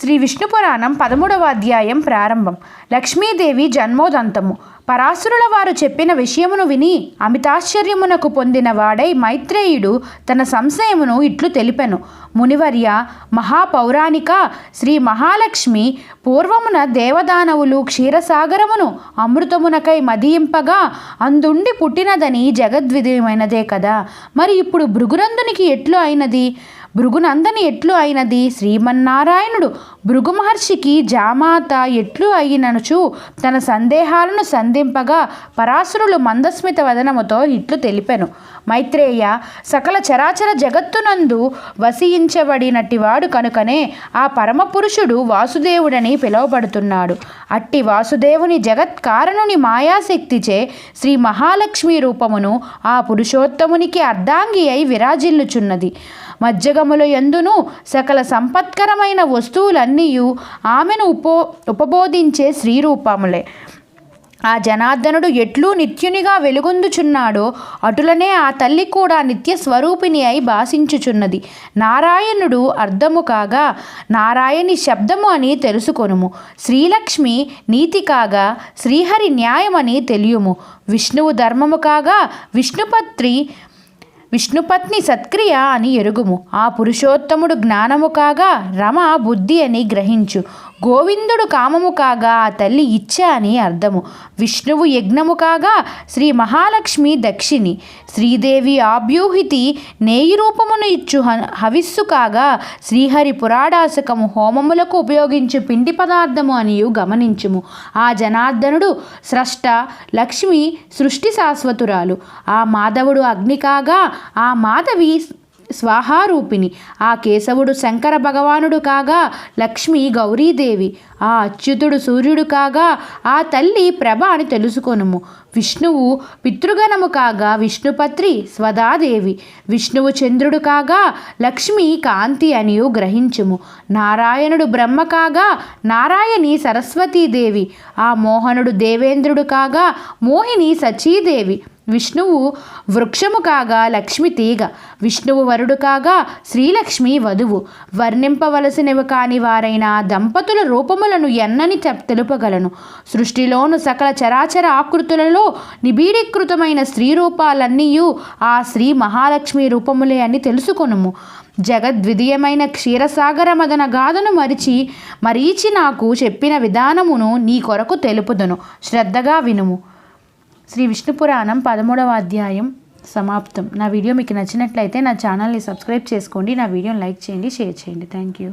శ్రీ విష్ణు పురాణం పదమూడవ అధ్యాయం ప్రారంభం. లక్ష్మీదేవి జన్మోదంతము. పరాసురుల వారు చెప్పిన విషయమును విని అమితాశ్చర్యమునకు పొందిన వాడై మైత్రేయుడు తన సంశయమును ఇట్లు తెలిపెను. మునివర్య మహాపౌరాణిక శ్రీ మహాలక్ష్మి పూర్వమున దేవదానవులు క్షీరసాగరమును అమృతమునకై మదియింపగా అందుండి పుట్టినదని జగద్విధమైనదే కదా. మరి ఇప్పుడు భృగునందునికి ఎట్లు అయినది? భృగునందని ఎట్లు అయినది? శ్రీమన్నారాయణుడు భృగు మహర్షికి జామాత ఎట్లు అయిననుచు తన సందేహాలను సంధింపగా పరాశురులు మందస్మిత వదనముతో ఇట్లు తెలిపెను. మైత్రేయ సకల చరాచర జగత్తునందు వసించబడినట్టివాడు కనుకనే ఆ పరమపురుషుడు వాసుదేవుడని పిలువబడుతున్నాడు. అట్టి వాసుదేవుని జగత్ కారణుని మాయాశక్తిచే శ్రీ మహాలక్ష్మి రూపమును ఆ పురుషోత్తమునికి అర్ధాంగి అయి విరాజిల్లుచున్నది. మజ్జగముల ఎందును సకల సంపత్కరమైన వస్తువులన్నీ ఆమెను ఉపో ఉపబోధించే శ్రీరూపములే ఆ జనార్దనుడు ఎట్లు నిత్యునిగా వెలుగొందుచున్నాడో అటులనే ఆ తల్లి కూడా నిత్య స్వరూపిణి అయి భాషించుచున్నది. నారాయణుడు అర్థము కాగా నారాయణి శబ్దము అని తెలుసుకొనుము. శ్రీలక్ష్మి నీతి కాగా శ్రీహరి న్యాయమని తెలియము. విష్ణువు ధర్మము కాగా విష్ణుపత్రి విష్ణుపత్ని సత్క్రియ అని ఎరుగుము. ఆ పురుషోత్తముడు జ్ఞానము కాగా రమ బుద్ధి అని గ్రహించు. గోవిందుడు కామము కాగా ఆ తల్లి ఇచ్చ అని అర్థము. విష్ణువు యజ్ఞము కాగా శ్రీ మహాలక్ష్మి దక్షిణి. శ్రీదేవి ఆభ్యూహితి నేయి రూపమును ఇచ్చు హవిస్సు కాగా శ్రీహరి పురాడాసకము హోమములకు ఉపయోగించు పిండి పదార్థము అనియు గమనించుము. ఆ జనార్దనుడు స్రష్ట లక్ష్మి సృష్టి శాశ్వతురాలు. ఆ మాధవుడు అగ్ని కాగా ఆ మాధవి స్వాహారూపిణి. ఆ కేశవుడు శంకర భగవానుడు కాగా లక్ష్మి గౌరీదేవి. ఆ అచ్యుతుడు సూర్యుడు కాగా ఆ తల్లి ప్రభ అని తెలుసుకొనుము. విష్ణువు పితృగణము కాగా విష్ణుపత్రి స్వదాదేవి. విష్ణువు చంద్రుడు కాగా లక్ష్మి కాంతి అనియు గ్రహించుము. నారాయణుడు బ్రహ్మ కాగా నారాయణి సరస్వతీదేవి. ఆ మోహనుడు దేవేంద్రుడు కాగా మోహిని సచీదేవి. విష్ణువు వృక్షము కాగా లక్ష్మి తీగ విష్ణువు వరుడు కాగా శ్రీలక్ష్మి వధువు. వర్ణింపవలసినవి కాని వారైన దంపతుల రూపములను ఎన్నని తెలుపగలను. సృష్టిలోను సకల చరాచర ఆకృతులలో నిబీడీకృతమైన స్త్రీ రూపాలన్నీ ఆ శ్రీ మహాలక్ష్మి రూపములే అని తెలుసుకొనుము. జగద్విదీయమైన క్షీరసాగర మదన గాథను మరిచి మరీచి నాకు చెప్పిన విధానమును నీ కొరకు తెలుపుదును. శ్రద్ధగా వినుము. శ్రీ విష్ణు పురాణం పదమూడవ అధ్యాయం సమాప్తం. నా వీడియో మీకు నచ్చినట్లయితే నా ఛానల్ని సబ్స్క్రైబ్ చేసుకోండి నా వీడియోని లైక్ చేయండి షేర్ చేయండి. Thank you.